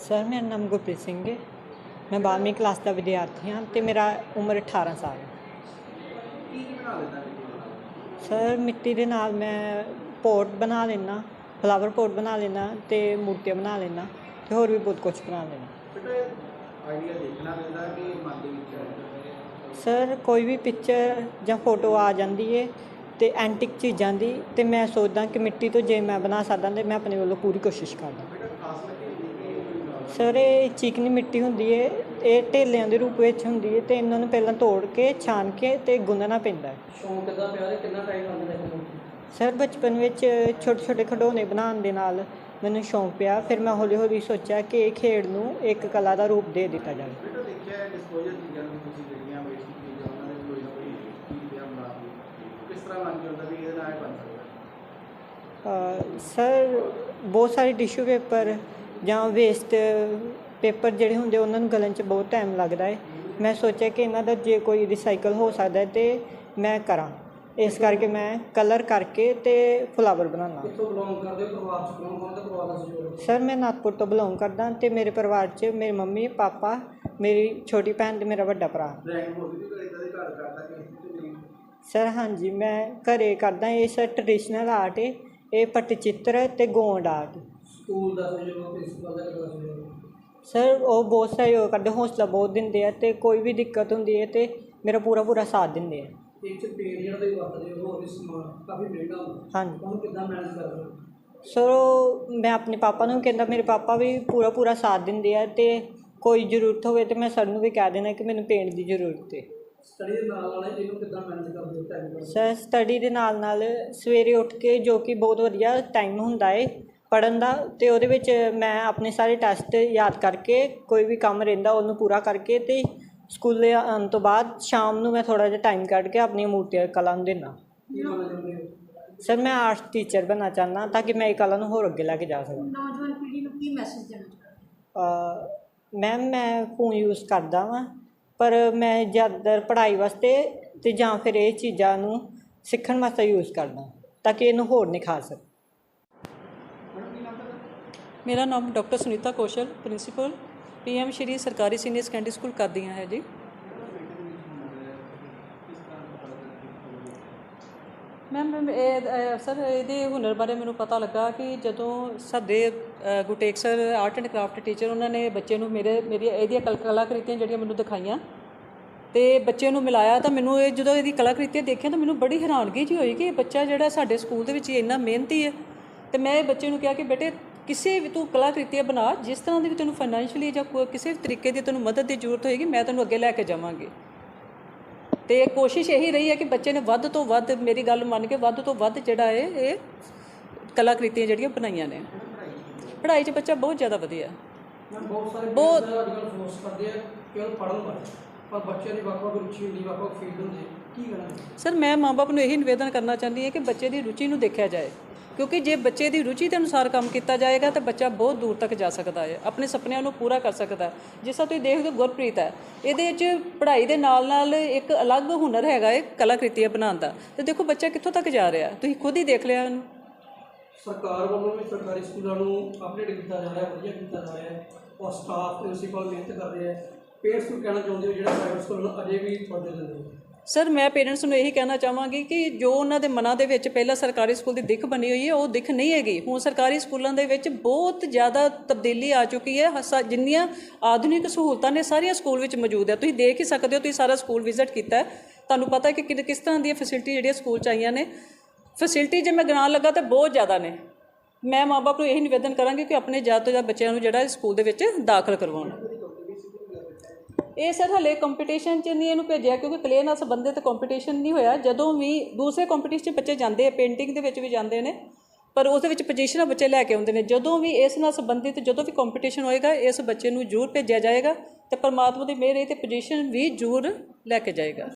Sir ਮੇਰਾ ਨਾਮ ਗੁਰਪ੍ਰੀਤ ਸਿੰਘ ਹੈ। ਮੈਂ 12ਵੀਂ ਕਲਾਸ ਦਾ ਵਿਦਿਆਰਥੀ ਹਾਂ ਤੇ ਮੇਰਾ ਉਮਰ 18 ਸਾਲ ਹੈ। ਕੀ ਕੀ ਬਣਾ ਲੈਂਦਾ ਹੈ ਸਰ ਮਿੱਟੀ ਦੇ ਨਾਲ ਮੈਂ ਪੋਟ ਬਣਾ ਲੈਣਾ ਫਲਾਵਰ ਪੋਟ ਬਣਾ ਲੈਣਾ ਤੇ ਮੂਰਤੀਆਂ ਬਣਾ ਲੈਣਾ ਤੇ ਹੋਰ ਵੀ ਬਹੁਤ ਕੁਝ ਬਣਾ ਲੈਣਾ ਬੇਟਾ ਆਈਡੀਆ ਦੇਖਣਾ ਪੈਂਦਾ ਕਿ ਮਨ ਦੇ ਵਿੱਚ ਹੈ ਸਰ ਕੋਈ ਵੀ ਪਿਕਚਰ ਜਾਂ ਫੋਟੋ ਆ ਜਾਂਦੀ ਹੈ ਤੇ ਐਂਟਿਕ ਚੀਜ਼ਾਂ ਦੀ ਤੇ ਮੈਂ ਸੋਚਦਾ ਕਿ ਮਿੱਟੀ ਤੋਂ ਜੇ ਮੈਂ ਬਣਾ ਸਕਦਾ ਤੇ ਮੈਂ ਆਪਣੇ ਵੱਲੋਂ ਪੂਰੀ ਕੋਸ਼ਿਸ਼ ਕਰਦਾ ਬੇਟਾ ਖਾਸ ਕਰਕੇ ਇਹ ਸਰ ਇਹ ਚੀਕਨੀ ਮਿੱਟੀ ਹੁੰਦੀ ਹੈ ਇਹ ਢੇਲਿਆਂ ਦੇ ਰੂਪ ਵਿੱਚ ਹੁੰਦੀ ਹੈ ਤੇ ਇਹਨਾਂ ਨੂੰ ਪਹਿਲਾਂ ਤੋੜ ਕੇ ਛਾਣ ਕੇ ਤੇ ਗੁੰਨਣਾ ਪੈਂਦਾ ਹੈ ਸ਼ੌਂਕ ਕਿੱਦਾਂ ਪਿਆ ਤੇ ਕਿੰਨਾ ਟਾਈਮ ਲੱਗਦਾ ਇਹਨੂੰ ਸਰ ਬਚਪਨ ਵਿੱਚ ਛੋਟੇ ਛੋਟੇ ਖਿਡੌਣੇ ਬਣਾਉਣ ਦੇ ਨਾਲ ਮੈਨੂੰ ਸ਼ੌਂਕ ਪਿਆ ਫਿਰ ਮੈਂ ਹੌਲੀ ਹੌਲੀ ਸੋਚਿਆ ਕਿ ਇਹ ਖੇਡ ਨੂੰ ਇੱਕ ਕਲਾ ਦਾ ਰੂਪ ਦੇ ਦਿੱਤਾ ਜਾਵੇ। ਬੇਟਾ ਦੇਖਿਆ ਹੈ ਡਿਸਪੋਜ਼ਲ ਚੀਜ਼ਾਂ ਨੂੰ ਤੁਸੀਂ ਜਿਹੜੀਆਂ ਵੇਸਟ ਚੀਜ਼ਾਂ ਉਹਨਾਂ ਦੇ ਕੋਈ ਨਾ ਕੋਈ ਚੀਜ਼ ਪਿਆ ਬਣਾ ਕੇ ਕਿਸ ਤਰ੍ਹਾਂ ਮਨ ਚ ਹੁੰਦਾ ਵੀ ਇਹਦੇ ਨਾਲ ਇਹ ਬਣ ਸਕਦਾ? ਅ, ਸਰ ਬਹੁਤ ਸਾਰੇ ਟਿਸ਼ੂ ਪੇਪਰ ਜਾਂ ਵੇਸਟ ਪੇਪਰ ਜਿਹੜੇ ਹੁੰਦੇ ਉਹਨਾਂ ਨੂੰ ਗਲਣ 'ਚ ਬਹੁਤ ਟਾਈਮ ਲੱਗਦਾ ਹੈ। ਮੈਂ ਸੋਚਿਆ ਕਿ ਇਹਨਾਂ ਦਾ ਜੇ ਕੋਈ ਰਿਸਾਈਕਲ ਹੋ ਸਕਦਾ ਤੇ ਮੈਂ ਕਰਾਂ। ਇਸ ਕਰਕੇ ਮੈਂ ਕਲਰ ਕਰਕੇ ਤੇ ਫਲਾਵਰ ਬਣਾਉਣਾ। ਕਿੱਥੋਂ ਬਿਲੋਂਗ ਕਰਦੇ ਹੋ? ਪਰਿਵਾਰ ਚ ਕੌਣ ਕੌਣ ਤੇ ਪਰਿਵਾਰ ਦਾ ਸਹਿਯੋਗ ਸਰ ਮੈਂ ਨਾਗਪੁਰ ਤੋਂ ਬਿਲੋਂਗ ਕਰਦਾ ਤੇ ਮੇਰੇ ਪਰਿਵਾਰ 'ਚ ਮੇਰੀ ਮੰਮੀ ਪਾਪਾ ਮੇਰੀ ਛੋਟੀ ਭੈਣ ਤੇ ਮੇਰਾ ਵੱਡਾ ਭਰਾ। ਡਰਾਇੰਗ ਦੇ ਘਰ ਕਰਦਾ ਕਿ ਸਰ ਹਾਂਜੀ ਮੈਂ ਘਰੇ ਕਰਦਾ ਇਹ ਸਰ ਟ੍ਰੈਡੀਸ਼ਨਲ ਆਰਟ ਹੈ ਇਹ ਪੱਟਚਿੱਤਰ ਤੇ ਗੋਂਡ ਆਰਟ ਸਕੂਲ ਦਾ ਸਹਿਯੋਗ ਪ੍ਰਿੰਸੀਪਲ ਦਾ ਕਿੱਦਾਂ ਸਹਿਯੋਗ ਸਰ ਉਹ ਬਹੁਤ ਸਹਿਯੋਗ ਕਰਦੇ ਹੌਸਲਾ ਬਹੁਤ ਦਿੰਦੇ ਆ ਤੇ ਕੋਈ ਵੀ ਦਿੱਕਤ ਹੁੰਦੀ ਹੈ ਤੇ ਮੇਰਾ ਪੂਰਾ ਪੂਰਾ ਸਾਥ ਦਿੰਦੇ ਆ। ਇੱਕ ਚ ਪੇੜ ਜਿਹੜਾ ਤੁਸੀਂ ਵਰਤਦੇ ਹੋ ਹੋਰ ਵੀ ਸਮਾਨ ਕਾਫੀ ਮਹਿੰਗਾ ਹੁੰਦਾ ਹਾਂਜੀ। ਉਹਨੂੰ ਕਿੱਦਾਂ ਮੈਨੇਜ ਕਰਦੇ ਹੋ? ਸਰ ਉਹ ਮੈਂ ਆਪਣੇ ਪਾਪਾ ਨੂੰ ਕਹਿੰਦਾ ਮੇਰੇ ਪਾਪਾ ਵੀ ਪੂਰਾ ਪੂਰਾ ਸਾਥ ਦਿੰਦੇ ਆ ਤੇ ਕੋਈ ਜ਼ਰੂਰਤ ਹੋਵੇ ਤੇ ਮੈਂ ਸਰ ਨੂੰ ਵੀ ਕਹਿ ਦੇਣਾ ਕਿ ਮੈਨੂੰ ਪੇਂਟ ਦੀ ਜ਼ਰੂਰਤ ਹੈ। ਸਟੱਡੀ ਦੇ ਨਾਲ ਨਾਲ ਇਹਨੂੰ ਕਿੱਦਾਂ ਮੈਨੇਜ ਕਰਦੇ ਹੋ ਟਾਈਮ ਸਰ ਸਟੱਡੀ ਦੇ ਨਾਲ ਨਾਲ ਸਵੇਰੇ ਉੱਠ ਕੇ ਜੋ ਕਿ ਬਹੁਤ ਵਧੀਆ ਟਾਈਮ ਹੁੰਦਾ ਹੈ ਪੜਨ ਦਾ ਤੇ ਉਹਦੇ ਵਿੱਚ ਮੈਂ ਆਪਣੇ ਸਾਰੇ ਟੈਸਟ ਯਾਦ ਕਰਕੇ ਕੋਈ ਵੀ ਕੰਮ ਰਹਿੰਦਾ ਉਹਨੂੰ ਪੂਰਾ ਕਰਕੇ ਤੇ ਸਕੂਲੇ ਆਉਣ ਤੋਂ ਬਾਅਦ ਸ਼ਾਮ ਨੂੰ ਮੈਂ ਥੋੜਾ ਜਿਹਾ ਟਾਈਮ ਕੱਢ ਕੇ ਆਪਣੀ ਮੂਰਤੀਆਂ ਕਲਾ ਨੂੰ ਹੋ ਸਰ ਮੈਂ ਆਰਟਸ ਟੀਚਰ ਬਣਨਾ ਚਾਹੁੰਦਾ ਤਾਂ ਕਿ ਮੈਂ ਇਹ ਕਲਾ ਨੂੰ ਹੋਰ ਅੱਗੇ ਲੈ ਕੇ ਜਾ ਸਕਾਂ। ਨੌਜਵਾਨ ਪੀੜ੍ਹੀ ਨੂੰ ਕੀ ਮੈਸੇਜ ਦੇਣਾ ਮੈਮ ਮੈਂ ਫੋਨ ਯੂਜ਼ ਕਰਦਾ ਵਾਂ ਪਰ ਮੈਂ ਜ਼ਿਆਦਾਤਰ ਪੜ੍ਹਾਈ ਵਾਸਤੇ ਤੇ ਜਾਂ ਫਿਰ ਇਹ ਚੀਜ਼ਾਂ ਨੂੰ ਸਿੱਖਣ ਵਾਸਤੇ ਯੂਜ਼ ਕਰਦਾ ਤਾਂ ਕਿ ਇਹਨੂੰ ਹੋਰ ਨਿਖਾਰ ਸਕਾਂ। ਮੇਰਾ ਨਾਮ doctor Sunita Kaushal principal PM Shri ਸਰਕਾਰੀ ਸੀਨੀਅਰ ਸੈਕੰਡਰੀ ਸਕੂਲ ਕਰਦੀਆਂ ਹੈ ਜੀ। ਮੈਮ ਇਹ ਅ, ਸਰ ਇਹਦੇ ਹੁਨਰ ਬਾਰੇ ਮੈਨੂੰ ਪਤਾ ਲੱਗਾ ਕਿ ਜਦੋਂ ਸਾਡੇ ਗੁਟੇਕ sir art and craft teacher ਉਹਨਾਂ ਨੇ ਬੱਚੇ ਨੂੰ ਮੇਰੇ ਮੇਰੀ ਇਹਦੀਆਂ ਕਲ- ਕਲਾਕ੍ਰਿਤੀਆਂ ਜਿਹੜੀਆਂ ਮੈਨੂੰ ਦਿਖਾਈਆਂ ਤੇ ਬੱਚੇ ਨੂੰ ਮਿਲਾਇਆ ਤਾਂ ਮੈਨੂੰ ਇਹ ਜਦੋਂ ਇਹਦੀ ਕਲਾਕ੍ਰਿਤੀਆਂ ਦੇਖੀਆਂ ਤਾਂ ਮੈਨੂੰ ਬੜੀ ਹੈਰਾਨਗੀ ਜੀ ਹੋਈ ਕਿ ਇਹ ਬੱਚਾ ਜਿਹੜਾ ਸਾਡੇ ਸਕੂਲ ਦੇ ਵਿੱਚ ਇੰਨਾ ਮਿਹਨਤੀ ਹੈ। ਤੇ ਮੈਂ ਇਹ ਬੱਚੇ ਨੂੰ ਕਿਹਾ ਕਿ ਬੇਟੇ ਕਿਸੇ ਵੀ ਤੂੰ ਕਲਾਕ੍ਰਿਤੀਆਂ ਬਣਾ ਜਿਸ ਤਰ੍ਹਾਂ ਦੀ ਵੀ ਤੈਨੂੰ ਫਾਈਨੈਂਸ਼ੀਅਲੀ ਜਾਂ ਕਿਸੇ ਵੀ ਤਰੀਕੇ ਦੀ ਤੈਨੂੰ ਮਦਦ ਦੀ ਜ਼ਰੂਰਤ ਹੋਏਗੀ ਮੈਂ ਤੈਨੂੰ ਅੱਗੇ ਲੈ ਕੇ ਜਾਵਾਂਗੀ। ਤੇ ਕੋਸ਼ਿਸ਼ ਇਹੀ ਰਹੀ ਹੈ ਕਿ ਬੱਚੇ ਨੇ ਵੱਧ ਤੋਂ ਵੱਧ ਮੇਰੀ ਗੱਲ ਮੰਨ ਕੇ ਵੱਧ ਤੋਂ ਵੱਧ ਜਿਹੜਾ ਹੈ ਇਹ ਕਲਾਕ੍ਰਿਤੀਆਂ ਜਿਹੜੀਆਂ ਬਣਾਈਆਂ ਨੇ। ਪੜ੍ਹਾਈ 'ਚ ਬੱਚਾ ਬਹੁਤ ਜ਼ਿਆਦਾ ਵਧੀਆ। ਬਹੁਤ ਸਾਰੇ ਬਹੁਤ- parents ਅੱਜ ਕੱਲ੍ਹ ਫੋਰਸ ਕਰਦੇ ਆ ਕਿ ਉਹ ਪੜ੍ਹਨ ਵਾਲੇ ਪਰ ਬੱਚਿਆਂ ਦੀ ਵੱਖ-ਵੱਖ ਰੁਚੀ ਹੁੰਦੀ ਵੱਖ-ਵੱਖ ਫੀਲਡ ਹੁੰਦੀ। ਹੈ। ਕੀ ਕਹਿਣਾ? ਸਰ ਮੈਂ ਮਾਪੇ ਨੂੰ ਇਹੀ ਨਿਵੇਦਨ ਕਰਨਾ ਚਾਹੁੰਦੀ ਹਾਂ ਕਿ ਬੱਚੇ ਦੀ ਰੁਚੀ ਨੂੰ ਦੇਖਿਆ ਜਾਏ। ਕਿਉਂਕਿ ਜੇ ਬੱਚੇ ਦੀ ਰੁਚੀ ਦੇ ਅਨੁਸਾਰ ਕੰਮ ਕੀਤਾ ਜਾਏਗਾ ਤਾਂ ਬੱਚਾ ਬਹੁਤ ਦੂਰ ਤੱਕ ਜਾ ਸਕਦਾ ਹੈ, ਆਪਣੇ ਸੁਪਨਿਆਂ ਨੂੰ ਪੂਰਾ ਕਰ ਸਕਦਾ ਹੈ। ਜਿਸ ਤਰ੍ਹਾਂ ਤੁਸੀਂ ਦੇਖਦੇ ਹੋ ਗੁਰਪ੍ਰੀਤ ਹੈ, ਇਹਦੇ ਵਿੱਚ ਪੜ੍ਹਾਈ ਦੇ ਨਾਲ ਨਾਲ ਇੱਕ ਅਲੱਗ ਹੁਨਰ ਹੈਗਾ ਹੈ ਕਲਾਕ੍ਰਿਤੀਆਂ ਬਣਾਉਣ ਦਾ। ਤੇ ਦੇਖੋ ਬੱਚਾ ਕਿੱਥੋਂ ਤੱਕ ਜਾ ਰਿਹਾ ਤੁਸੀਂ ਖੁਦ ਹੀ ਦੇਖ ਲਿਆ ਉਹਨੂੰ ਸਰਕਾਰ ਵੱਲੋਂ ਵੀ ਸਰਕਾਰੀ ਸਕੂਲਾਂ ਨੂੰ ਅਪਡੇਟ ਕੀਤਾ ਜਾ ਰਿਹਾ, ਵਧੀਆ ਕੀਤਾ ਜਾ ਰਿਹਾ ਔਰ ਸਟਾਫ ਪ੍ਰਿੰਸੀਪਲ ਮਿਹਨਤ ਕਰ ਰਹੇ ਪੇਰੈਂਟਸ ਨੂੰ ਕਹਿਣਾ ਚਾਹੁੰਦੇ ਹੋ ਜਿਹੜਾ ਪ੍ਰਾਈਵੇਟ ਸਕੂਲ ਅਜੇ ਵੀ ਫਰਜ਼ ਦਿੰਦੇ ਸਰ ਮੈਂ ਪੇਰੈਂਟਸ ਨੂੰ ਇਹੀ ਕਹਿਣਾ ਚਾਹਾਂਗੀ ਕਿ ਜੋ ਉਹਨਾਂ ਦੇ ਮਨਾਂ ਦੇ ਵਿੱਚ ਪਹਿਲਾਂ ਸਰਕਾਰੀ ਸਕੂਲ ਦੀ ਦਿੱਖ ਬਣੀ ਹੋਈ ਹੈ, ਉਹ ਦਿੱਖ ਨਹੀਂ ਹੈਗੀ। ਹੁਣ ਸਰਕਾਰੀ ਸਕੂਲਾਂ ਦੇ ਵਿੱਚ ਬਹੁਤ ਜ਼ਿਆਦਾ ਤਬਦੀਲੀ ਆ ਚੁੱਕੀ ਹੈ। ਹਸਾ- ਜਿੰਨੀਆਂ ਆਧੁਨਿਕ ਸਹੂਲਤਾਂ ਨੇ ਸਾਰੀਆਂ ਸਕੂਲ ਵਿੱਚ ਮੌਜੂਦ ਹੈ। ਤੁਸੀਂ ਦੇਖ ਹੀ ਸਕਦੇ ਹੋ, ਤੁਸੀਂ ਸਾਰਾ ਸਕੂਲ ਵਿਜ਼ਿਟ ਕੀਤਾ ਹੈ। ਤੁਹਾਨੂੰ ਪਤਾ ਹੈ ਕਿ ਕਿ- ਕਿਸ ਤਰ੍ਹਾਂ ਦੀਆਂ ਫੈਸਿਲਿਟੀ ਜਿਹੜੀਆਂ ਸਕੂਲ ਚ ਆਈਆਂ ਨੇ। ਫੈਸਿਲਿਟੀ ਜੇ ਮੈਂ ਗਿਣਾਉਣ ਲੱਗਾ ਤਾਂ ਬਹੁਤ ਜ਼ਿਆਦਾ ਨੇ। ਮੈਂ ਮਾਂ ਬਾਪ ਨੂੰ ਇਹੀ ਨਿਵੇਦਨ ਕਰਾਂਗੀ ਕਿ ਆਪਣੇ ਜ਼ਿਆਦਾ ਤੋਂ ਜ਼ਿਆਦਾ ਬੱਚਿਆਂ ਨੂੰ ਜਿਹੜਾ ਸਕੂਲ ਦੇ ਵਿੱਚ ਦਾਖਲ ਕਰਵਾਉਣ। ਇਹ ਸਰ ਹਲੇ ਕੰਪੀਟੀਸ਼ਨ 'ਚ ਨਹੀਂ ਇਹਨੂੰ ਭੇਜਿਆ ਕਿਉਂਕਿ ਕਲੇ ਨਾਲ ਸੰਬੰਧਿਤ ਕੰਪੀਟੀਸ਼ਨ ਨਹੀਂ ਹੋਇਆ। ਜਦੋਂ ਵੀ ਦੂਸਰੇ ਕੰਪੀਟੀਸ਼ਨ 'ਚ ਬੱਚੇ ਜਾਂਦੇ ਆ ਪੇਂਟਿੰਗ ਦੇ ਵਿੱਚ ਵੀ ਜਾਂਦੇ ਨੇ, ਪਰ ਉਸ ਦੇ ਵਿੱਚ ਪੋਜੀਸ਼ਨਾਂ ਬੱਚੇ ਲੈ ਕੇ ਆਉਂਦੇ ਨੇ। ਜਦੋਂ ਵੀ ਇਸ ਨਾਲ ਸੰਬੰਧਿਤ ਜਦੋਂ ਵੀ ਕੰਪੀਟੀਸ਼ਨ ਹੋਏਗਾ, ਇਸ ਬੱਚੇ ਨੂੰ ਜ਼ਰੂਰ ਭੇਜਿਆ ਜਾਏਗਾ ਤੇ ਪਰਮਾਤਮਾ ਦੀ ਮਿਹਰ ਇਹ ਤੇ ਪੋਜੀਸ਼ਨ ਵੀ ਜ਼ਰੂਰ ਲੈ ਕੇ ਜਾਏਗਾ।